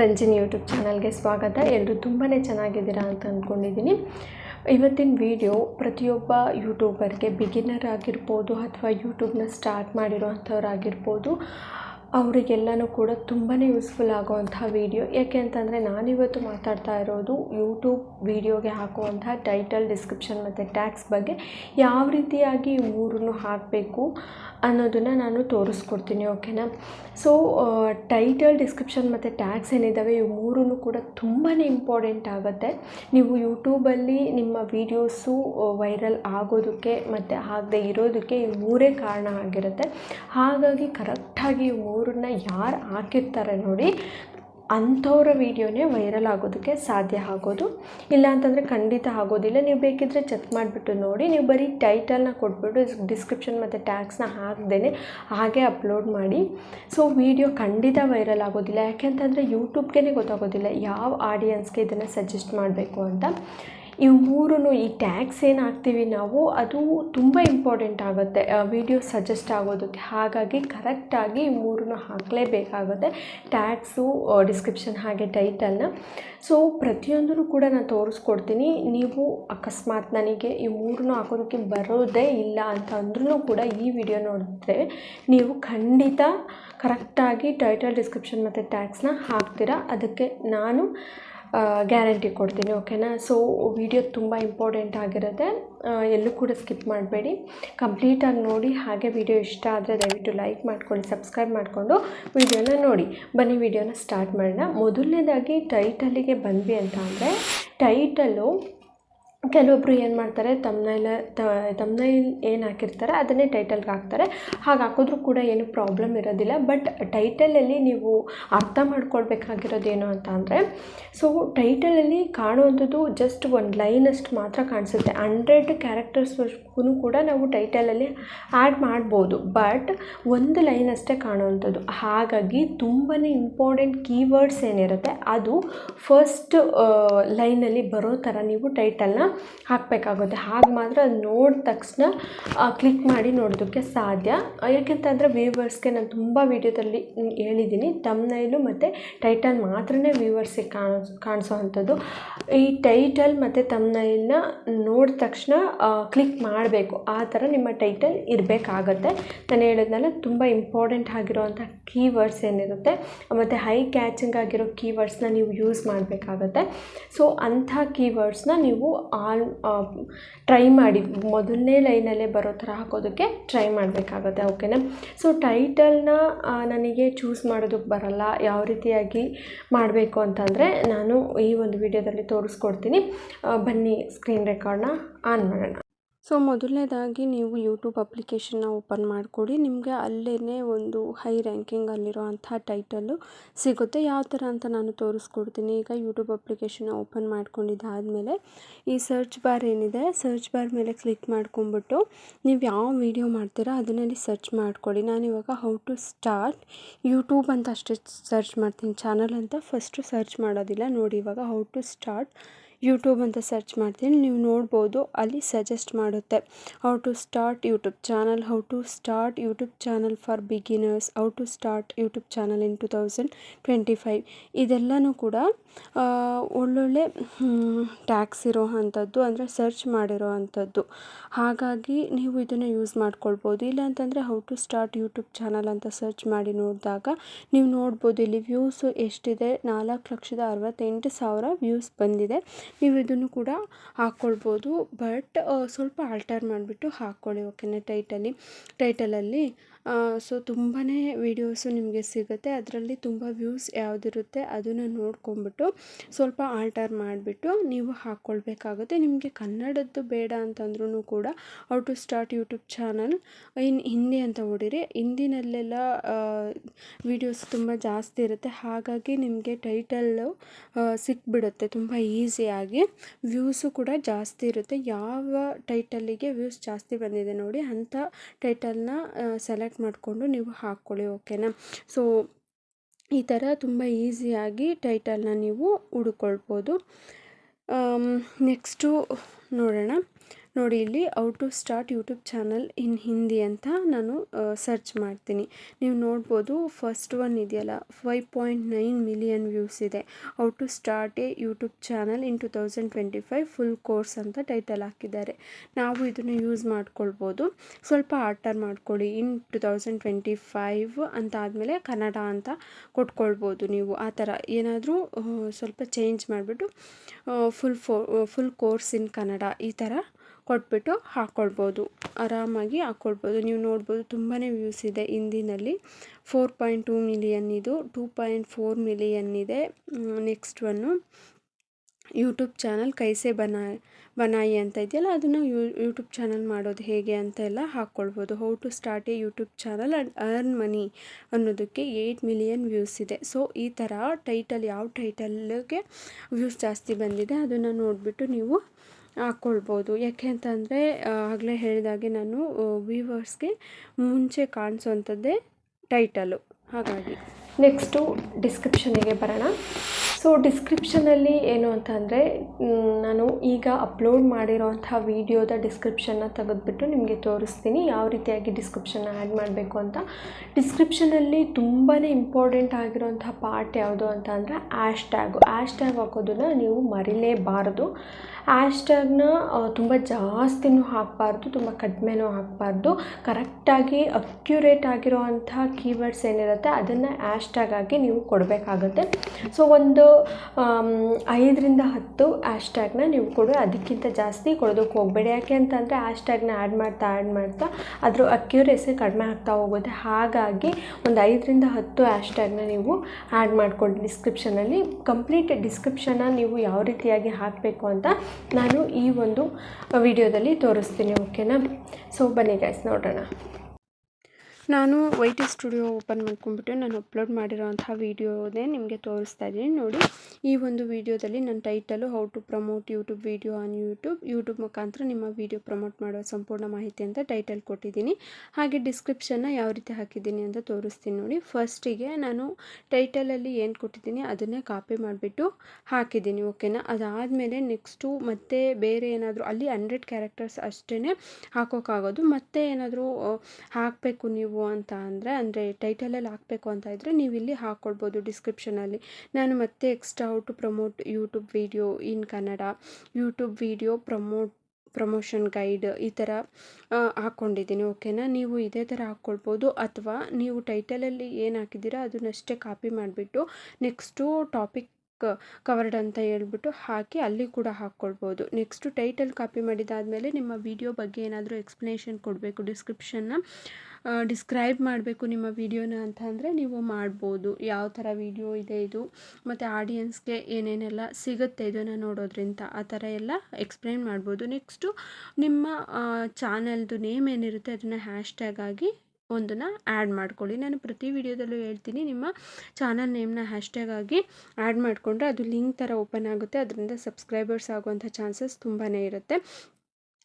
Ranjini YouTube ಚಾನಲ್ಗೆ ಸ್ವಾಗತ. ಎಲ್ಲರೂ ತುಂಬಾ ಚೆನ್ನಾಗಿದ್ದೀರಾ ಅಂತ ಅಂದ್ಕೊಂಡಿದ್ದೀನಿ ಇವತ್ತಿನ ವಿಡಿಯೋ ಪ್ರತಿಯೊಬ್ಬ ಯೂಟ್ಯೂಬರ್ಗೆ ಬಿಗಿನರ್ ಆಗಿರ್ಬೋದು ಅಥವಾ ಯೂಟ್ಯೂಬ್ನ ಸ್ಟಾರ್ಟ್ ಮಾಡಿರೋವಂಥವ್ರಾಗಿರ್ಬೋದು, ಅವರಿಗೆಲ್ಲನೂ ಕೂಡ ತುಂಬಾ ಯೂಸ್ಫುಲ್ ಆಗೋವಂಥ ವಿಡಿಯೋ. ಯಾಕೆ ಅಂತಂದರೆ ನಾನಿವತ್ತು ಮಾತಾಡ್ತಾ ಇರೋದು ಯೂಟ್ಯೂಬ್ ವೀಡಿಯೋಗೆ ಹಾಕುವಂಥ ಟೈಟಲ್ ಡಿಸ್ಕ್ರಿಪ್ಷನ್ ಮತ್ತು ಟ್ಯಾಕ್ಸ್ ಬಗ್ಗೆ. ಯಾವ ರೀತಿಯಾಗಿ ಮೂರನ್ನು ಹಾಕಬೇಕು ಅನ್ನೋದನ್ನು ನಾನು ತೋರಿಸ್ಕೊಡ್ತೀನಿ, ಓಕೆನಾ? ಸೊ ಟೈಟಲ್ ಡಿಸ್ಕ್ರಿಪ್ಷನ್ ಮತ್ತು ಟ್ಯಾಕ್ಸ್ ಏನಿದ್ದಾವೆ ಇವು ಮೂರೂ ಕೂಡ ತುಂಬಾ ಇಂಪಾರ್ಟೆಂಟ್ ಆಗುತ್ತೆ. ನೀವು ಯೂಟ್ಯೂಬಲ್ಲಿ ನಿಮ್ಮ ವೀಡಿಯೋಸು ವೈರಲ್ ಆಗೋದಕ್ಕೆ ಮತ್ತು ಆಗದೆ ಇರೋದಕ್ಕೆ ಇವು ಮೂರೇ ಕಾರಣ ಆಗಿರುತ್ತೆ. ಹಾಗಾಗಿ ಕರೆಕ್ಟಾಗಿ ಇವು ಮೂರನ್ನ ಯಾರು ಹಾಕಿರ್ತಾರೆ ನೋಡಿ ಅಂಥವ್ರ ವೀಡಿಯೋನೇ ವೈರಲ್ ಆಗೋದಕ್ಕೆ ಸಾಧ್ಯ ಆಗೋದು. ಇಲ್ಲ ಅಂತಂದರೆ ಖಂಡಿತ ಆಗೋದಿಲ್ಲ. ನೀವು ಬೇಕಿದ್ದರೆ ಚೆಕ್ ಮಾಡಿಬಿಟ್ಟು ನೋಡಿ. ನೀವು ಬರೀ ಟೈಟಲ್ನ ಕೊಟ್ಬಿಟ್ಟು ಡಿಸ್ಕ್ರಿಪ್ಷನ್ ಮತ್ತು ಟ್ಯಾಕ್ಸ್ನ ಹಾಕ್ದೇ ಹಾಗೆ ಅಪ್ಲೋಡ್ ಮಾಡಿ. ಸೊ, ವೀಡಿಯೋ ಖಂಡಿತ ವೈರಲ್ ಆಗೋದಿಲ್ಲ. ಯಾಕೆ ಅಂತಂದರೆ ಯೂಟ್ಯೂಬ್ಗೇ ಗೊತ್ತಾಗೋದಿಲ್ಲ. ಯಾವ ಆಡಿಯನ್ಸ್ಗೆ ಇದನ್ನು ಸಜೆಸ್ಟ್ ಮಾಡಬೇಕು ಅಂತ. ಇವು ಮೂರೂ ಈ ಟ್ಯಾಕ್ಸ್ ಏನು ಹಾಕ್ತೀವಿ ನಾವು, ಅದು ತುಂಬ ಇಂಪಾರ್ಟೆಂಟ್ ಆಗುತ್ತೆ. ವಿಡಿಯೋ ಸಜೆಸ್ಟ್ ಆಗೋದಕ್ಕೆ. ಹಾಗಾಗಿ ಕರೆಕ್ಟಾಗಿ ಈ ಮೂರನ್ನು ಹಾಕಲೇಬೇಕಾಗುತ್ತೆ. ಟ್ಯಾಕ್ಸು ಡಿಸ್ಕ್ರಿಪ್ಷನ್ ಹಾಗೆ ಟೈಟಲ್ನ ಸೊ ಪ್ರತಿಯೊಂದನ್ನು ಕೂಡ ನಾನು ತೋರಿಸ್ಕೊಡ್ತೀನಿ. ನೀವು ಅಕಸ್ಮಾತ್ ನನಗೆ ಈ ಮೂರನ್ನು ಹಾಕೋದಕ್ಕೆ ಬರೋದೇ ಇಲ್ಲ ಅಂತ ಅಂದ್ರೂ ಕೂಡ ಈ ವಿಡಿಯೋ ನೋಡಿದ್ರೆ ನೀವು ಖಂಡಿತ ಕರೆಕ್ಟಾಗಿ ಟೈಟಲ್ ಡಿಸ್ಕ್ರಿಪ್ಷನ್ ಮತ್ತು ಟ್ಯಾಕ್ಸ್ನ ಹಾಕ್ತೀರಾ. ಅದಕ್ಕೆ ನಾನು ಗ್ಯಾರಂಟಿ ಕೊಡ್ತೀನಿ, ಓಕೆನಾ? ಸೊ ವಿಡಿಯೋ ತುಂಬ ಇಂಪಾರ್ಟೆಂಟ್ ಆಗಿರುತ್ತೆ. ಎಲ್ಲೂ ಕೂಡ ಸ್ಕಿಪ್ ಮಾಡಬೇಡಿ. ಕಂಪ್ಲೀಟಾಗಿ ನೋಡಿ, ಹಾಗೆ ವಿಡಿಯೋ ಇಷ್ಟ ಆದರೆ ದಯವಿಟ್ಟು ಲೈಕ್ ಮಾಡ್ಕೊಳ್ಳಿ ಸಬ್ಸ್ಕ್ರೈಬ್ ಮಾಡಿಕೊಂಡು ವಿಡಿಯೋನ ನೋಡಿ. ಬನ್ನಿ ವಿಡಿಯೋನ ಸ್ಟಾರ್ಟ್ ಮಾಡೋಣ. ಮೊದಲನೇದಾಗಿ ಟೈಟಲಿಗೆ ಬಂದ್ವಿ ಅಂತ ಅಂದರೆ ಟೈಟಲು ಕೆಲವೊಬ್ಬರು ಏನು ಮಾಡ್ತಾರೆ ತಮ್ನೈಲ ತಮ್ನೈಲ್ ಏನು ಹಾಕಿರ್ತಾರೆ, ಅದನ್ನೇ ಟೈಟಲ್ಗೆ ಹಾಕ್ತಾರೆ. ಹಾಗೆ ಹಾಕಿದ್ರೂ ಕೂಡ ಏನು ಪ್ರಾಬ್ಲಮ್ ಇರೋದಿಲ್ಲ. ಬಟ್ ಟೈಟಲಲ್ಲಿ ನೀವು ಅರ್ಥ ಮಾಡ್ಕೊಳ್ಬೇಕಾಗಿರೋದು ಏನು ಅಂತ ಅಂದರೆ ಸೊ ಟೈಟಲಲ್ಲಿ ಕಾಣುವಂಥದ್ದು ಜಸ್ಟ್ ಒಂದು ಲೈನಷ್ಟು ಮಾತ್ರ ಕಾಣಿಸುತ್ತೆ. ಹಂಡ್ರೆಡ್ ಕ್ಯಾರೆಕ್ಟರ್ಸ್ವರೆಗೂ ಕೂಡ ನಾವು ಟೈಟಲಲ್ಲಿ ಆ್ಯಡ್ ಮಾಡ್ಬೋದು. ಬಟ್ ಒಂದು ಲೈನ್ ಅಷ್ಟೇ ಕಾಣುವಂಥದ್ದು. ಹಾಗಾಗಿ ತುಂಬಾ ಇಂಪಾರ್ಟೆಂಟ್ ಕೀವರ್ಡ್ಸ್ ಏನಿರುತ್ತೆ, ಅದು ಫಸ್ಟ್ ಲೈನಲ್ಲಿ ಬರೋ ಥರ ನೀವು ಟೈಟಲ್ನ ಹಾಕಬೇಕಾಗುತ್ತೆ. ಹಾಗೆ ಮಾತ್ರ ಅದು ನೋಡಿದ ತಕ್ಷಣ ಕ್ಲಿಕ್ ಮಾಡಿ ನೋಡೋದಕ್ಕೆ ಸಾಧ್ಯ. ಯಾಕೆಂತಂದರೆ ವ್ಯೂವರ್ಸ್ಗೆ ನಾನು ತುಂಬ ವೀಡಿಯೋದಲ್ಲಿ ಹೇಳಿದ್ದೀನಿ. ತಮ್ನೈಲು ಮತ್ತು ಟೈಟಲ್ ಮಾತ್ರನೇ ವ್ಯೂವರ್ಸಿಗೆ ಕಾಣಿಸ್ ಕಾಣಿಸೋ ಅಂಥದ್ದು. ಈ ಟೈಟಲ್ ಮತ್ತು ತಮ್ನೈಲ್ನ ನೋಡಿದ ತಕ್ಷಣ ಕ್ಲಿಕ್ ಮಾಡಬೇಕು. ಆ ಥರ ನಿಮ್ಮ ಟೈಟಲ್ ಇರಬೇಕಾಗತ್ತೆ. ನಾನು ಹೇಳಿದ್ನಲ್ಲ ತುಂಬ ಇಂಪಾರ್ಟೆಂಟ್ ಆಗಿರೋವಂಥ ಕೀವರ್ಡ್ಸ್ ಏನಿರುತ್ತೆ, ಮತ್ತು ಹೈ ಕ್ಯಾಚಿಂಗ್ ಆಗಿರೋ ಕೀವರ್ಡ್ಸ್ನ ನೀವು ಯೂಸ್ ಮಾಡಬೇಕಾಗತ್ತೆ. ಸೊ ಅಂಥ ಕೀವರ್ಡ್ಸ್ನ ನೀವು ಆಲ್ ಟ್ರೈ ಮಾಡಿ, ಮೊದಲನೇ ಲೈನಲ್ಲೇ ಬರೋ ಥರ ಹಾಕೋದಕ್ಕೆ ಟ್ರೈ ಮಾಡಬೇಕಾಗತ್ತೆ ಓಕೆನಾ ಸೊ ಟೈಟಲ್ನ ನನಗೆ ಚೂಸ್ ಮಾಡೋದಕ್ಕೆ ಬರಲ್ಲ, ಯಾವ ರೀತಿಯಾಗಿ ಮಾಡಬೇಕು ಅಂತಂದರೆ ನಾನು ಈ ಒಂದು ವಿಡಿಯೋದಲ್ಲಿ ತೋರಿಸ್ಕೊಡ್ತೀನಿ. ಬನ್ನಿ ಸ್ಕ್ರೀನ್ ರೆಕಾರ್ಡ್ನ ಆನ್ ಮಾಡೋಣ. ಸೊ ಮೊದಲನೇದಾಗಿ ನೀವು ಯೂಟ್ಯೂಬ್ ಅಪ್ಲಿಕೇಶನ್ನ ಓಪನ್ ಮಾಡಿಕೊಡಿ. ನಿಮಗೆ ಅಲ್ಲೇ ಒಂದು ಹೈ ರ್ಯಾಂಕಿಂಗ್ ಅಲ್ಲಿರೋ ಅಂಥ ಟೈಟಲ್ಲು ಸಿಗುತ್ತೆ. ಯಾವ ಥರ ಅಂತ ನಾನು ತೋರಿಸ್ಕೊಡ್ತೀನಿ. ಈಗ ಯೂಟ್ಯೂಬ್ ಅಪ್ಲಿಕೇಶನ್ನ ಓಪನ್ ಮಾಡ್ಕೊಂಡಿದ್ದಾದಮೇಲೆ ಈ ಸರ್ಚ್ ಬಾರ್ ಏನಿದೆ? ಸರ್ಚ್ ಬಾರ್ ಮೇಲೆ ಕ್ಲಿಕ್ ಮಾಡ್ಕೊಂಬಿಟ್ಟು ನೀವು ಯಾವ ವೀಡಿಯೋ ಮಾಡ್ತೀರಾ ಅದನ್ನಲ್ಲಿ ಸರ್ಚ್ ಮಾಡ್ಕೊಳ್ಳಿ ನಾನಿವಾಗ ಹೌ ಟು ಸ್ಟಾರ್ಟ್ ಯೂಟ್ಯೂಬ್ ಅಂತ ಅಷ್ಟೇ ಸರ್ಚ್ ಮಾಡ್ತೀನಿ. ಚಾನಲ್ ಅಂತ ಫಸ್ಟು ಸರ್ಚ್ ಮಾಡೋದಿಲ್ಲ. ನೋಡಿ ಇವಾಗ ಹೌ ಟು ಸ್ಟಾರ್ಟ್ ಯೂಟ್ಯೂಬ್ ಅಂತ ಸರ್ಚ್ ಮಾಡ್ತೀನಿ, ನೀವು ನೋಡ್ಬೋದು, ಅಲ್ಲಿ ಸಜೆಸ್ಟ್ ಮಾಡುತ್ತೆ. How to start YouTube channel how to start YouTube channel for beginners how to start YouTube channel in two thousand twenty five ಇದೆಲ್ಲನೂ ಕೂಡ ಒಳ್ಳೊಳ್ಳೆ ಟ್ಯಾಕ್ಸ್ ಇರೋ ಅಂಥದ್ದು ಅಂದರೆ ಸರ್ಚ್ ಮಾಡಿರೋ ಅಂಥದ್ದು ಹಾಗಾಗಿ ನೀವು ಇದನ್ನು ಯೂಸ್ ಮಾಡ್ಕೊಳ್ಬೋದು. ಇಲ್ಲಾಂತಂದರೆ how to start YouTube channel ಅಂತ ಸರ್ಚ್ ಮಾಡಿ ನೋಡಿದಾಗ ನೀವು ನೋಡ್ಬೋದು, ಇಲ್ಲಿ ವ್ಯೂಸು ಎಷ್ಟಿದೆ? ನಾಲ್ಕು ಲಕ್ಷದ ಅರವತ್ತೆಂಟು ಸಾವಿರ ವ್ಯೂಸ್ ಬಂದಿದೆ. ನೀವು ಇದನ್ನು ಕೂಡ ಹಾಕ್ಕೊಳ್ಬೋದು. ಬಟ್ ಸ್ವಲ್ಪ ಆಲ್ಟರ್ ಮಾಡಿಬಿಟ್ಟು ಹಾಕ್ಕೊಳ್ಳಿ ಓಕೆನಾ ಟೈಟಲ್ಲಿ ಟೈಟಲಲ್ಲಿ ಸೊ ತುಂಬಾ ವೀಡಿಯೋಸು ನಿಮಗೆ ಸಿಗುತ್ತೆ. ಅದರಲ್ಲಿ ತುಂಬ ವ್ಯೂಸ್ ಯಾವುದಿರುತ್ತೆ ಅದನ್ನು ನೋಡ್ಕೊಂಬಿಟ್ಟು ಸ್ವಲ್ಪ ಆಲ್ಟರ್ ಮಾಡಿಬಿಟ್ಟು ನೀವು ಹಾಕ್ಕೊಳ್ಬೇಕಾಗುತ್ತೆ ನಿಮಗೆ ಕನ್ನಡದ್ದು ಬೇಡ ಅಂತಂದ್ರೂ ಕೂಡ how to start YouTube channel in Hindi ಅಂತ ಹೊಡಿರಿ ಹಿಂದಿನಲ್ಲೆಲ್ಲ ವೀಡಿಯೋಸ್ ತುಂಬ ಜಾಸ್ತಿ ಇರುತ್ತೆ. ಹಾಗಾಗಿ ನಿಮಗೆ ಟೈಟಲ್ಲು ಸಿಕ್ಬಿಡುತ್ತೆ ತುಂಬ ಈಸಿಯಾಗಿ ವ್ಯೂಸು ಕೂಡ ಜಾಸ್ತಿ ಇರುತ್ತೆ. ಯಾವ ಟೈಟಲ್ಲಿಗೆ ವ್ಯೂಸ್ ಜಾಸ್ತಿ ಬಂದಿದೆ ನೋಡಿ ಅಂಥ ಟೈಟಲ್ನ ಸೆಲೆಕ್ಟ್ ಮಾಡಿಕೊಂಡು ನೀವು ಹಾಕ್ಕೊಳ್ಳಿ ಓಕೆನಾ? ಸೊ ಈ ಥರ ತುಂಬ ಈಸಿಯಾಗಿ ಟೈಟಲ್ನ ನೀವು ಹುಡ್ಕೊಳ್ಬೋದು. ನೆಕ್ಸ್ಟು ನೋಡೋಣ. ನೋಡಿ ಇಲ್ಲಿ how to start YouTube channel in Hindi ಅಂತ ನಾನು ಸರ್ಚ್ ಮಾಡ್ತೀನಿ. ನೀವು ನೋಡ್ಬೋದು ಫಸ್ಟ್ ಒನ್ ಇದೆಯಲ್ಲ, five point nine million views ಇದೆ. How to start a YouTube channel in two thousand twenty five full course ಅಂತ ಟೈಟಲ್ ಹಾಕಿದ್ದಾರೆ. ನಾವು ಇದನ್ನು ಯೂಸ್ ಮಾಡ್ಕೊಳ್ಬೋದು. ಸ್ವಲ್ಪ ಆರ್ಟರ್ ಮಾಡ್ಕೊಳ್ಳಿ. In two thousand twenty five ಅಂತ ಆದಮೇಲೆ ಕನ್ನಡ ಅಂತ ಕೊಟ್ಕೊಳ್ಬೋದು ನೀವು. ಆ ಥರ ಏನಾದರೂ ಸ್ವಲ್ಪ ಚೇಂಜ್ ಮಾಡಿಬಿಟ್ಟು full full course in Kannada. ಈ ಥರ ಕೊಟ್ಬಿಟ್ಟು ಹಾಕ್ಕೊಳ್ಬೋದು. ಆರಾಮಾಗಿ ಹಾಕ್ಕೊಳ್ಬೋದು. ನೀವು ನೋಡ್ಬೋದು ತುಂಬಾ ವ್ಯೂಸ್ ಇದೆ ಹಿಂದಿನಲ್ಲಿ. ಫೋರ್ ಪಾಯಿಂಟ್ ಟೂ ಮಿಲಿಯನ್ ಇದು ಟೂ ಪಾಯಿಂಟ್ ಫೋರ್ ಮಿಲಿಯನ್ ಇದೆ. ನೆಕ್ಸ್ಟ್ ಒನ್ನು ಯೂಟ್ಯೂಬ್ ಚಾನಲ್ ಕೈಸೆ ಬನಾ, ಬನಾಯಿ ಅಂತ ಇದೆಯಲ್ಲ, ಅದನ್ನು ಯೂ ಯೂಟ್ಯೂಬ್ ಚಾನಲ್ ಮಾಡೋದು ಹೇಗೆ ಅಂತ ಎಲ್ಲ ಹಾಕ್ಕೊಳ್ಬೋದು. How to start a YouTube channel and earn money ಅನ್ನೋದಕ್ಕೆ ಏಯ್ಟ್ ಮಿಲಿಯನ್ ವ್ಯೂಸ್ ಇದೆ. ಸೊ ಈ ಥರ ಟೈಟಲ್ ಯಾವ ಟೈಟಲ್ಗೆ ವ್ಯೂಸ್ ಜಾಸ್ತಿ ಬಂದಿದೆ ಅದನ್ನು ನೋಡಿಬಿಟ್ಟು ನೀವು ಹಾಕ್ಕೊಳ್ಬೋದು. ಯಾಕೆ ಅಂತಂದರೆ ಆಗಲೇ ಹೇಳಿದಾಗೆ ನಾನು ವೀವರ್ಸ್ಗೆ ಮುಂಚೆ ಕಾಣಿಸೋವಂಥದ್ದೇ ಟೈಟಲು ಹಾಗಾಗಿ. ನೆಕ್ಸ್ಟು ಡಿಸ್ಕ್ರಿಪ್ಷನಿಗೆ ಬರೋಣ. ಸೊ ಡಿಸ್ಕ್ರಿಪ್ಷನಲ್ಲಿ ಏನು ಅಂತ ಅಂದರೆ ನಾನು ಈಗ ಅಪ್ಲೋಡ್ ಮಾಡಿರೋಂಥ ವೀಡಿಯೋದ ಡಿಸ್ಕ್ರಿಪ್ಷನ್ನ ತೆಗೆದುಬಿಟ್ಟು ನಿಮಗೆ ತೋರಿಸ್ತೀನಿ, ಯಾವ ರೀತಿಯಾಗಿ ಡಿಸ್ಕ್ರಿಪ್ಷನ್ನ ಆ್ಯಡ್ ಮಾಡಬೇಕು ಅಂತ. ಡಿಸ್ಕ್ರಿಪ್ಷನಲ್ಲಿ ತುಂಬಾ ಇಂಪಾರ್ಟೆಂಟ್ ಆಗಿರೋಂಥ ಪಾರ್ಟ್ ಯಾವುದು ಅಂತ ಅಂದರೆ ಆ್ಯಶ್ ಟ್ಯಾಗು ಆ್ಯಶ್ ಟ್ಯಾಗ್ ಹಾಕೋದನ್ನು ನೀವು ಮರಿಲೇಬಾರದು. ಆ್ಯಶ್ ಟ್ಯಾಗ್ನ ತುಂಬ ಜಾಸ್ತಿನೂ ಹಾಕಬಾರ್ದು, ತುಂಬ ಕಡಿಮೆನೂ ಹಾಕಬಾರ್ದು. ಕರೆಕ್ಟಾಗಿ ಅಕ್ಯುರೇಟ್ ಆಗಿರೋವಂಥ ಕೀವರ್ಡ್ಸ್ ಏನಿರುತ್ತೆ ಅದನ್ನು ಆ್ಯಶ್ ಟ್ಯಾಗ್ ಆಗಿ ನೀವು ಕೊಡಬೇಕಾಗುತ್ತೆ. ಸೊ, ಒಂದು ಐದರಿಂದ ಹತ್ತು ಆ್ಯಶ್ ಟ್ಯಾಗ್ನ ನೀವು ಕೊಡಿ ಅದಕ್ಕಿಂತ ಜಾಸ್ತಿ ಕೊಡೋದಕ್ಕೆ ಹೋಗಬೇಡಿ. ಯಾಕೆ ಅಂತಂದರೆ ಆ್ಯಶ್ ಟ್ಯಾಗ್ನ ಆ್ಯಡ್ ಮಾಡ್ತಾ ಆ್ಯಡ್ ಮಾಡ್ತಾ ಅದರ ಅಕ್ಯುರೇಸಿ ಕಡಿಮೆ ಆಗ್ತಾ ಹೋಗುತ್ತೆ. ಹಾಗಾಗಿ ಒಂದು ಐದರಿಂದ ಹತ್ತು ಆ್ಯಶ್ ಟ್ಯಾಗ್ನ ನೀವು ಆ್ಯಡ್ ಮಾಡ್ಕೊಂಡು. ಡಿಸ್ಕ್ರಿಪ್ಷನಲ್ಲಿ ಕಂಪ್ಲೀಟ್ ಡಿಸ್ಕ್ರಿಪ್ಷನ್ನ ನೀವು ಯಾವ ರೀತಿಯಾಗಿ ಹಾಕಬೇಕು ಅಂತ ನಾನು ಈ ಒಂದು ವಿಡಿಯೋದಲ್ಲಿ ತೋರಿಸ್ತೀನಿ ಓಕೆನಾ ಸೊ ಬನ್ನಿ ಗೈಸ್ ನೋಡೋಣ. ನಾನು ವೈ ಟಿ ಸ್ಟುಡಿಯೋ ಓಪನ್ ಮಾಡ್ಕೊಂಡ್ಬಿಟ್ಟು ನಾನು ಅಪ್ಲೋಡ್ ಮಾಡಿರೋಂಥ ವೀಡಿಯೋನೇ ನಿಮಗೆ ತೋರಿಸ್ತಾ ಇದ್ದೀನಿ, ನೋಡಿ. ಈ ಒಂದು ವೀಡಿಯೋದಲ್ಲಿ ನನ್ನ title how to promote YouTube video on YouTube YouTube ಮುಖಾಂತರ ನಿಮ್ಮ ವೀಡಿಯೋ ಪ್ರಮೋಟ್ ಮಾಡೋ ಸಂಪೂರ್ಣ ಮಾಹಿತಿ ಅಂತ ಟೈಟಲ್ ಕೊಟ್ಟಿದ್ದೀನಿ. ಹಾಗೆ ಡಿಸ್ಕ್ರಿಪ್ಷನ್ನ ಯಾವ ರೀತಿ ಹಾಕಿದ್ದೀನಿ ಅಂತ ತೋರಿಸ್ತೀನಿ, ನೋಡಿ. ಫಸ್ಟಿಗೆ ನಾನು ಟೈಟಲಲ್ಲಿ ಏನು ಕೊಟ್ಟಿದ್ದೀನಿ ಅದನ್ನೇ ಕಾಪಿ ಮಾಡಿಬಿಟ್ಟು ಹಾಕಿದ್ದೀನಿ, ಓಕೆನಾ? ಅದಾದಮೇಲೆ ನೆಕ್ಸ್ಟು ಮತ್ತೆ ಬೇರೆ ಏನಾದರೂ, ಅಲ್ಲಿ ಹಂಡ್ರೆಡ್ ಕ್ಯಾರೆಕ್ಟರ್ಸ್ ಅಷ್ಟೇ ಹಾಕೋಕ್ಕಾಗೋದು. ಮತ್ತೆ ಏನಾದರೂ ಹಾಕಬೇಕು ನೀವು ಅಂತ ಅಂದರೆ ಅಂದರೆ ಟೈಟಲಲ್ಲಿ ಹಾಕಬೇಕು ಅಂತ ಇದ್ದರೆ ನೀವು ಇಲ್ಲಿ ಹಾಕ್ಕೊಳ್ಬೋದು ಡಿಸ್ಕ್ರಿಪ್ಷನಲ್ಲಿ ನಾನು ಮತ್ತೆ extra how to promote YouTube video in Kannada YouTube video promote promotion guide ಈ ಥರ ಹಾಕ್ಕೊಂಡಿದ್ದೀನಿ ಓಕೆನಾ ನೀವು ಇದೇ ಥರ ಹಾಕ್ಕೊಳ್ಬೋದು ಅಥವಾ ನೀವು ಟೈಟಲಲ್ಲಿ ಏನು ಹಾಕಿದ್ದೀರಾ ಅದನ್ನಷ್ಟೇ ಕಾಪಿ ಮಾಡಿಬಿಟ್ಟು ನೆಕ್ಸ್ಟು ಟಾಪಿಕ್ ಕವರ್ಡ್ ಅಂತ ಹೇಳ್ಬಿಟ್ಟು ಹಾಕಿ ಅಲ್ಲಿ ಕೂಡ ಹಾಕ್ಕೊಳ್ಬೋದು. ನೆಕ್ಸ್ಟು ಟೈಟಲ್ ಕಾಪಿ ಮಾಡಿದಾದಮೇಲೆ ನಿಮ್ಮ ವಿಡಿಯೋ ಬಗ್ಗೆ ಏನಾದರೂ ಎಕ್ಸ್ಪ್ಲನೇಷನ್ ಕೊಡಬೇಕು ಡಿಸ್ಕ್ರಿಪ್ಷನ್ನ ಡಿಸ್ಕ್ರೈಬ್ ಮಾಡಬೇಕು ನಿಮ್ಮ ವಿಡಿಯೋನ ಅಂತ ಅಂದರೆ ನೀವು ಮಾಡ್ಬೋದು. ಯಾವ ಥರ ವಿಡಿಯೋ ಇದೆ ಇದು, ಮತ್ತು ಆಡಿಯನ್ಸ್ಗೆ ಏನೇನೆಲ್ಲ ಸಿಗುತ್ತೆ ಇದನ್ನು ನೋಡೋದ್ರಿಂದ, ಆ ಥರ ಎಲ್ಲ ಎಕ್ಸ್ಪ್ಲೈನ್ ಮಾಡ್ಬೋದು. ನೆಕ್ಸ್ಟು ನಿಮ್ಮ ಚಾನಲ್ದು ನೇಮ್ ಏನಿರುತ್ತೆ, ಅದನ್ನು ಹ್ಯಾಶ್ ಆಗಿ ಒಂದನ್ನು ಆ್ಯಡ್ ಮಾಡ್ಕೊಳ್ಳಿ. ನಾನು ಪ್ರತಿ ವಿಡಿಯೋದಲ್ಲೂ ಹೇಳ್ತೀನಿ, ನಿಮ್ಮ ಚಾನಲ್ ನೇಮ್ನ ಹ್ಯಾಶ್ಟ್ಯಾಗ್ ಆಗಿ ಆ್ಯಡ್ ಮಾಡಿಕೊಂಡ್ರೆ ಅದು ಲಿಂಕ್ ಥರ ಓಪನ್ ಆಗುತ್ತೆ. ಅದರಿಂದ ಸಬ್ಸ್ಕ್ರೈಬರ್ಸ್ ಆಗುವಂಥ ಚಾನ್ಸಸ್ ತುಂಬಾ ಇರುತ್ತೆ.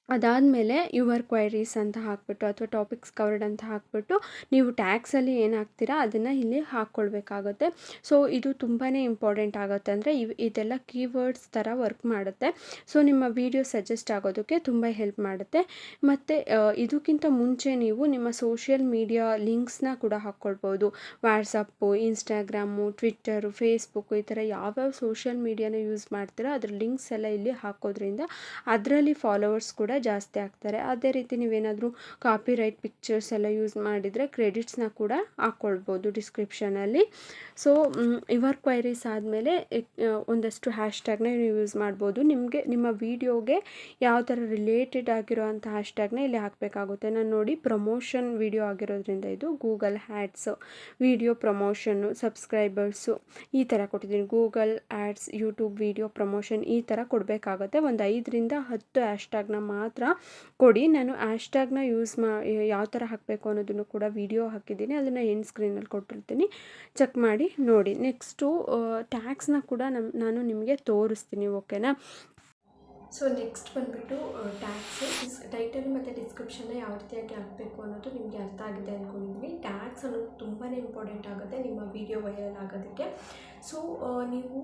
ಅದಾದಮೇಲೆ ಯುವರ್ ಕ್ವೈರೀಸ್ ಅಂತ ಹಾಕ್ಬಿಟ್ಟು ಅಥವಾ ಟಾಪಿಕ್ಸ್ ಕವರ್ಡ್ ಅಂತ ಹಾಕ್ಬಿಟ್ಟು ನೀವು ಟ್ಯಾಕ್ಸಲ್ಲಿ ಏನು ಹಾಕ್ತೀರಾ ಅದನ್ನು ಇಲ್ಲಿ ಹಾಕ್ಕೊಳ್ಬೇಕಾಗುತ್ತೆ. ಸೊ, ಇದು ತುಂಬಾ ಇಂಪಾರ್ಟೆಂಟ್ ಆಗುತ್ತೆ ಅಂದರೆ ಇವ್ ಇದೆಲ್ಲ ಕೀವರ್ಡ್ಸ್ ಥರ ವರ್ಕ್ ಮಾಡುತ್ತೆ. ಸೊ, ನಿಮ್ಮ ವಿಡಿಯೋ ಸಜೆಸ್ಟ್ ಆಗೋದಕ್ಕೆ ತುಂಬ ಹೆಲ್ಪ್ ಮಾಡುತ್ತೆ. ಮತ್ತು ಇದಕ್ಕಿಂತ ಮುಂಚೆ ನೀವು ನಿಮ್ಮ ಸೋಷಿಯಲ್ ಮೀಡಿಯಾ ಲಿಂಕ್ಸ್ನ ಕೂಡ ಹಾಕ್ಕೊಳ್ಬೋದು. ವಾಟ್ಸಪ್ಪು, ಇನ್ಸ್ಟಾಗ್ರಾಮು, ಟ್ವಿಟ್ಟರು, ಫೇಸ್ಬುಕ್ಕು ಈ ಥರ ಯಾವ್ಯಾವ ಸೋಷಿಯಲ್ ಮೀಡಿಯಾನ ಯೂಸ್ ಮಾಡ್ತೀರೋ ಅದ್ರ ಲಿಂಕ್ಸ್ ಎಲ್ಲ ಇಲ್ಲಿ ಹಾಕೋದ್ರಿಂದ ಅದರಲ್ಲಿ ಫಾಲೋವರ್ಸ್ ಕೂಡ ಜಾಸ್ತಿ ಆಗ್ತಾರೆ ಅದೇ ರೀತಿ ನೀವೇನಾದರೂ ಕಾಪಿ ರೈಟ್ ಪಿಕ್ಚರ್ಸ್ ಎಲ್ಲ ಯೂಸ್ ಮಾಡಿದರೆ ಕ್ರೆಡಿಟ್ಸ್ನ ಕೂಡ ಹಾಕ್ಕೊಳ್ಬೋದು ಡಿಸ್ಕ್ರಿಪ್ಷನಲ್ಲಿ ಸೊ ಇವರ್ ಕ್ವೈರೀಸ್ ಆದಮೇಲೆ ಒಂದಷ್ಟು ಹ್ಯಾಶ್ ಟ್ಯಾಗ್ನ ನೀವು ಯೂಸ್ ಮಾಡ್ಬೋದು. ನಿಮಗೆ, ನಿಮ್ಮ ವೀಡಿಯೋಗೆ ಯಾವ ಥರ ರಿಲೇಟೆಡ್ ಆಗಿರೋವಂಥ ಹ್ಯಾಶ್ ಟ್ಯಾಗ್ನ ಇಲ್ಲಿ ಹಾಕಬೇಕಾಗುತ್ತೆ. ನಾನು ನೋಡಿ ಪ್ರಮೋಷನ್ ವಿಡಿಯೋ ಆಗಿರೋದ್ರಿಂದ ಇದು ಗೂಗಲ್ ಹ್ಯಾಡ್ಸು ವೀಡಿಯೋ ಪ್ರಮೋಷನ್ನು ಸಬ್ಸ್ಕ್ರೈಬರ್ಸು ಈ ಥರ ಕೊಟ್ಟಿದ್ದೀನಿ. Google ads YouTube video promotion ಈ ಥರ ಕೊಡಬೇಕಾಗುತ್ತೆ. ಒಂದು ಐದರಿಂದ ಹತ್ತು ಹ್ಯಾಶ್ ಟ್ಯಾಗ್ನ ಮಾತ್ರ ಕೊಡಿ. ನಾನು ಆ್ಯಶ್ಟ್ಯಾಗ್ನ ಯೂಸ್ ಮಾ, ಯಾವ ಥರ ಹಾಕಬೇಕು ಅನ್ನೋದನ್ನು ಕೂಡ ವಿಡಿಯೋ ಹಾಕಿದ್ದೀನಿ. ಅದನ್ನು ಎಂಡ್ ಸ್ಕ್ರೀನಲ್ಲಿ ಕೊಟ್ಟಿರ್ತೀನಿ. ಚೆಕ್ ಮಾಡಿ ನೋಡಿ. ನೆಕ್ಸ್ಟು ಟ್ಯಾಕ್ಸ್ನ ಕೂಡ ನಮ್ಮ ನಾನು ನಿಮಗೆ ತೋರಿಸ್ತೀನಿ, ಓಕೆನಾ? ಸೊ ನೆಕ್ಸ್ಟ್ ಬಂದುಬಿಟ್ಟು ಟ್ಯಾಕ್ಸ್ ಡಿಸ್ ಟೈಟಲ್ ಮತ್ತು ಡಿಸ್ಕ್ರಿಪ್ಷನ್ನ ಯಾವ ರೀತಿಯಾಗಿ ಹಾಕಬೇಕು ಅನ್ನೋದು ನಿಮಗೆ ಅರ್ಥ ಆಗಿದೆ ಅಂದ್ಕೊಂಡಿದ್ವಿ ಟ್ಯಾಕ್ಸ್ ಅನ್ನೋದು ತುಂಬಾ ಇಂಪಾರ್ಟೆಂಟ್ ಆಗುತ್ತೆ ನಿಮ್ಮ ವಿಡಿಯೋ ವೈರಲ್ ಆಗೋದಕ್ಕೆ. ಸೊ ನೀವು,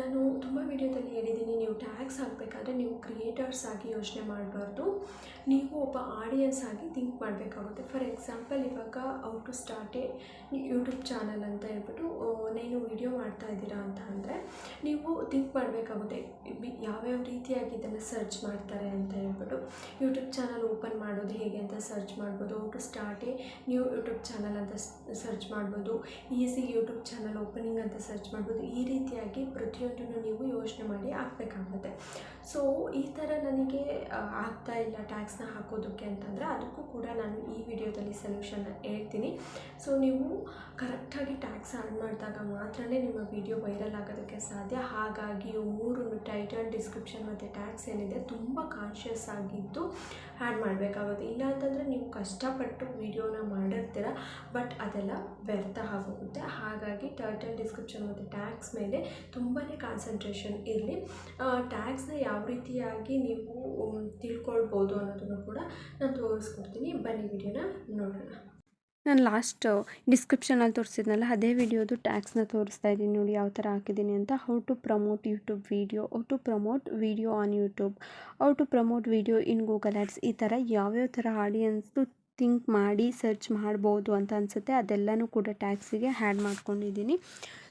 ನಾನು ತುಂಬ ವಿಡಿಯೋದಲ್ಲಿ ಹೇಳಿದ್ದೀನಿ ನೀವು ಟ್ಯಾಕ್ಸ್ ಹಾಕಬೇಕಾದ್ರೆ ನೀವು ಕ್ರಿಯೇಟರ್ಸ್ ಆಗಿ ಯೋಚನೆ ಮಾಡಬಾರ್ದು. ನೀವು ಒಬ್ಬ ಆಡಿಯನ್ಸ್ ಆಗಿ ಥಿಂಕ್ ಮಾಡಬೇಕಾಗುತ್ತೆ. ಫಾರ್ ಎಕ್ಸಾಂಪಲ್ ಇವಾಗ how to start a YouTube channel ಅಂತ ಹೇಳ್ಬಿಟ್ಟು ನೀನು ವಿಡಿಯೋ ಮಾಡ್ತಾ ಇದ್ದೀರಾ ಅಂತ ಅಂದರೆ ನೀವು ಥಿಂಕ್ ಮಾಡಬೇಕಾಗುತ್ತೆ. ಯಾವ್ಯಾವ ರೀತಿಯಾಗಿ ಇದನ್ನು ಸರ್ಚ್ ಮಾಡ್ತಾರೆ ಅಂತ ಹೇಳ್ಬಿಟ್ಟು ಯೂಟ್ಯೂಬ್ ಚಾನಲ್ ಓಪನ್ ಮಾಡೋದು ಹೇಗೆ ಅಂತ ಸರ್ಚ್ ಮಾಡ್ಬೋದು. To start a new YouTube channel ಅಂತ ಸರ್ಚ್ ಮಾಡ್ಬೋದು. ಈಸಿ ಯೂಟ್ಯೂಬ್ ಚಾನಲ್ ಓಪನಿಂಗ್ ಅಂತ ಸರ್ಚ್ ಮಾಡ್ಬೋದು. ಈ ರೀತಿಯಾಗಿ ಪ್ರತಿಯೊಂದನ್ನು ನೀವು ಯೋಚನೆ ಮಾಡಿ ಹಾಕಬೇಕಾಗುತ್ತೆ. ಸೊ ಈ ಥರ ನನಗೆ ಆಗ್ತಾ ಇಲ್ಲ ಟ್ಯಾಕ್ಸ್ನ ಹಾಕೋದಕ್ಕೆ ಅಂತಂದರೆ ಅದಕ್ಕೂ ಕೂಡ ನಾನು ಈ ವಿಡಿಯೋದಲ್ಲಿ ಸೊಲ್ಯೂಷನ್ ಹೇಳ್ತೀನಿ. ಸೊ ನೀವು ಕರೆಕ್ಟಾಗಿ ಟ್ಯಾಕ್ಸ್ ಆ್ಯಡ್ ಮಾಡಿದಾಗ ಮಾತ್ರ ನಿಮ್ಮ ವಿಡಿಯೋ ವೈರಲ್ ಆಗೋದಕ್ಕೆ ಸಾಧ್ಯ. ಹಾಗಾಗಿ ಮೂರು ಟೈಟಲ್ ಡಿಸ್ಕ್ರಿಪ್ಷನ್ ಮತ್ತು ಟ್ಯಾಕ್ಸ್ ಏನಿದೆ ತುಂಬ ಕಾನ್ಷಿಯಸ್ ಆಗಿದ್ದು ಆ್ಯಡ್ ಮಾಡಬೇಕಾಗುತ್ತೆ. ಇಲ್ಲ ಅಂತಂದರೆ ನೀವು ಕಷ್ಟಪಟ್ಟು ವಿಡಿಯೋನ ಮಾಡಿರ್ತೀರ ಬಟ್ ಅದೆಲ್ಲ ವ್ಯರ್ಥ ಆಗೋಗುತ್ತೆ. ಹಾಗಾಗಿ ಟೈಟಲ್ ಡಿಸ್ಕ್ರಿಪ್ಷನ್ ಮತ್ತು ಟ್ಯಾಕ್ಸ್ ಮೇಲೆ ತುಂಬಾ ಕಾನ್ಸಂಟ್ರೇಷನ್ ಇರಲಿ. ಟ್ಯಾಕ್ಸ್ನ ಯಾವ ರೀತಿಯಾಗಿ ನೀವು ತಿಳ್ಕೊಳ್ಬೋದು ಅನ್ನೋದನ್ನು ಕೂಡ ನಾನು ತೋರಿಸ್ಕೊಡ್ತೀನಿ. ಬನ್ನಿ ವಿಡಿಯೋನ ನೋಡೋಣ. ನಾನು ಲಾಸ್ಟ್ ಡಿಸ್ಕ್ರಿಪ್ಷನಲ್ಲಿ ತೋರಿಸಿದ್ನಲ್ಲ, ಅದೇ ವಿಡಿಯೋದು ಟ್ಯಾಕ್ಸ್ನ ತೋರಿಸ್ತಾ ಇದ್ದೀನಿ ನೋಡಿ ಯಾವ ಥರ ಹಾಕಿದ್ದೀನಿ ಅಂತ. How to promote YouTube video how to promote video on YouTube how to promote video in Google ads ಈ ಥರ ಯಾವ್ಯಾವ ಥರ ಆಡಿಯನ್ಸ್ದು ಥಿಂಕ್ ಮಾಡಿ ಸರ್ಚ್ ಮಾಡ್ಬೋದು ಅಂತ ಅನಿಸುತ್ತೆ. ಅದೆಲ್ಲನೂ ಕೂಡ ಟ್ಯಾಕ್ಸಿಗೆ ಆ್ಯಡ್ ಮಾಡ್ಕೊಂಡಿದ್ದೀನಿ.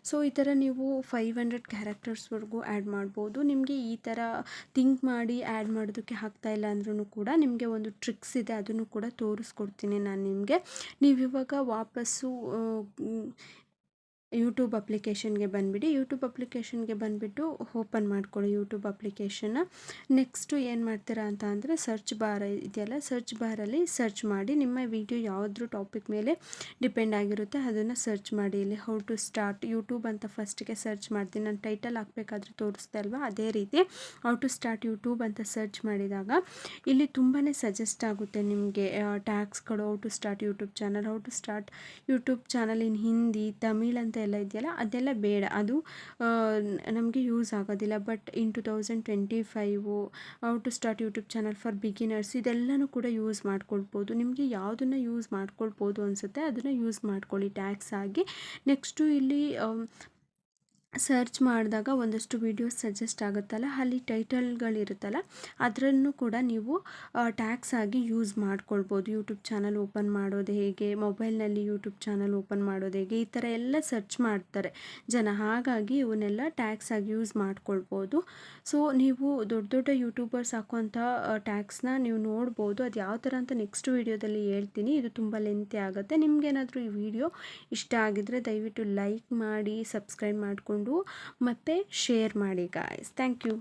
ಸೊ ಈ ಥರ ನೀವು ಫೈವ್ ಹಂಡ್ರೆಡ್ ಕ್ಯಾರೆಕ್ಟರ್ಸ್ವರೆಗೂ ಆ್ಯಡ್ ಮಾಡ್ಬೋದು. ನಿಮಗೆ ಈ ಥರ ಥಿಂಕ್ ಮಾಡಿ ಆ್ಯಡ್ ಮಾಡೋದಕ್ಕೆ ಇಲ್ಲ ಅಂದ್ರೂ ಕೂಡ ನಿಮಗೆ ಒಂದು ಟ್ರಿಕ್ಸ್ ಇದೆ, ಅದನ್ನು ಕೂಡ ತೋರಿಸ್ಕೊಡ್ತೀನಿ ನಾನು ನಿಮಗೆ. ನೀವು ಇವಾಗ ವಾಪಸ್ಸು ಯೂಟ್ಯೂಬ್ ಅಪ್ಲಿಕೇಶನ್ಗೆ ಬಂದುಬಿಡಿ. ಯೂಟ್ಯೂಬ್ ಅಪ್ಲಿಕೇಶನ್ಗೆ ಬಂದುಬಿಟ್ಟು ಓಪನ್ ಮಾಡ್ಕೊಳ್ಳಿ ಯೂಟ್ಯೂಬ್ ಅಪ್ಲಿಕೇಶನ್ನ ನೆಕ್ಸ್ಟು ಏನು ಮಾಡ್ತೀರಾ ಅಂತ ಅಂದರೆ ಸರ್ಚ್ ಬಾರ್ ಇದೆಯಲ್ಲ ಸರ್ಚ್ ಬಾರಲ್ಲಿ ಸರ್ಚ್ ಮಾಡಿ ನಿಮ್ಮ ವಿಡಿಯೋ ಯಾವುದ್ರೂ ಟಾಪಿಕ್ ಮೇಲೆ ಡಿಪೆಂಡ್ ಆಗಿರುತ್ತೆ ಅದನ್ನು ಸರ್ಚ್ ಮಾಡಿ. ಇಲ್ಲಿ ಹೌ ಟು ಸ್ಟಾರ್ಟ್ ಯೂಟ್ಯೂಬ್ ಅಂತ ಫಸ್ಟಿಗೆ ಸರ್ಚ್ ಮಾಡ್ತೀನಿ. ನಾನು ಟೈಟಲ್ ಹಾಕಬೇಕಾದ್ರೆ ತೋರಿಸ್ತಾ ಅಲ್ವಾ? ಅದೇ ರೀತಿ ಹೌ ಟು ಸ್ಟಾರ್ಟ್ ಯೂಟ್ಯೂಬ್ ಅಂತ ಸರ್ಚ್ ಮಾಡಿದಾಗ ಇಲ್ಲಿ ತುಂಬಾ ಸಜೆಸ್ಟ್ ಆಗುತ್ತೆ ನಿಮಗೆ ಟ್ಯಾಕ್ಸ್ಗಳು how to start YouTube channel how to start YouTube channel in Hindi Tamil ಅಂತ ಎಲ್ಲ ಇದೆಯಲ್ಲ, ಅದೆಲ್ಲ ಬೇಡ. ಅದು ನಮಗೆ ಯೂಸ್ ಆಗೋದಿಲ್ಲ. But in two thousand twenty five how to start YouTube channel for beginners ಇದೆಲ್ಲನೂ ಕೂಡ ಯೂಸ್ ಮಾಡ್ಕೊಳ್ಬೋದು. ನಿಮಗೆ ಯಾವುದನ್ನು ಯೂಸ್ ಮಾಡ್ಕೊಳ್ಬೋದು ಅನಿಸುತ್ತೆ, ಅದನ್ನು ಯೂಸ್ ಮಾಡ್ಕೊಳ್ಳಿ. ಟ್ಯಾಕ್ಸ್ ಆಗಿ. ನೆಕ್ಸ್ಟು ಇಲ್ಲಿ ಸರ್ಚ್ ಮಾಡಿದಾಗ ಒಂದಷ್ಟು ವೀಡಿಯೋಸ್ ಸಜೆಸ್ಟ್ ಆಗುತ್ತಲ್ಲ, ಅಲ್ಲಿ ಟೈಟಲ್ಗಳಿರುತ್ತಲ್ಲ, ಅದರನ್ನು ಕೂಡ ನೀವು ಟ್ಯಾಕ್ಸ್ ಆಗಿ ಯೂಸ್ ಮಾಡ್ಕೊಳ್ಬೋದು. ಯೂಟ್ಯೂಬ್ ಚಾನಲ್ ಓಪನ್ ಮಾಡೋದು ಹೇಗೆ, ಮೊಬೈಲ್ನಲ್ಲಿ ಯೂಟ್ಯೂಬ್ ಚಾನಲ್ ಓಪನ್ ಮಾಡೋದು ಹೇಗೆ, ಈ ಥರ ಎಲ್ಲ ಸರ್ಚ್ ಮಾಡ್ತಾರೆ ಜನ. ಹಾಗಾಗಿ ಇವನ್ನೆಲ್ಲ ಟ್ಯಾಕ್ಸ್ ಆಗಿ ಯೂಸ್ ಮಾಡ್ಕೊಳ್ಬೋದು. ಸೊ, ನೀವು ದೊಡ್ಡ ದೊಡ್ಡ ಯೂಟ್ಯೂಬರ್ಸ್ ಹಾಕುವಂಥ ಟ್ಯಾಕ್ಸ್ನ ನೀವು ನೋಡ್ಬೋದು. ಅದು ಯಾವ ಥರ ಅಂತ ನೆಕ್ಸ್ಟ್ ವೀಡಿಯೋದಲ್ಲಿ ಹೇಳ್ತೀನಿ. ಇದು ತುಂಬ ಲೆಂತಿ ಆಗುತ್ತೆ. ನಿಮಗೇನಾದರೂ ಈ ವಿಡಿಯೋ ಇಷ್ಟ ಆಗಿದರೆ ದಯವಿಟ್ಟು ಲೈಕ್ ಮಾಡಿ, ಸಬ್ಸ್ಕ್ರೈಬ್ ಮಾಡಿಕೊಂಡು ಮತ್ತು ಶೇರ್ ಮಾಡಿ ಗಾಯ್ಸ್ ಥ್ಯಾಂಕ್ ಯು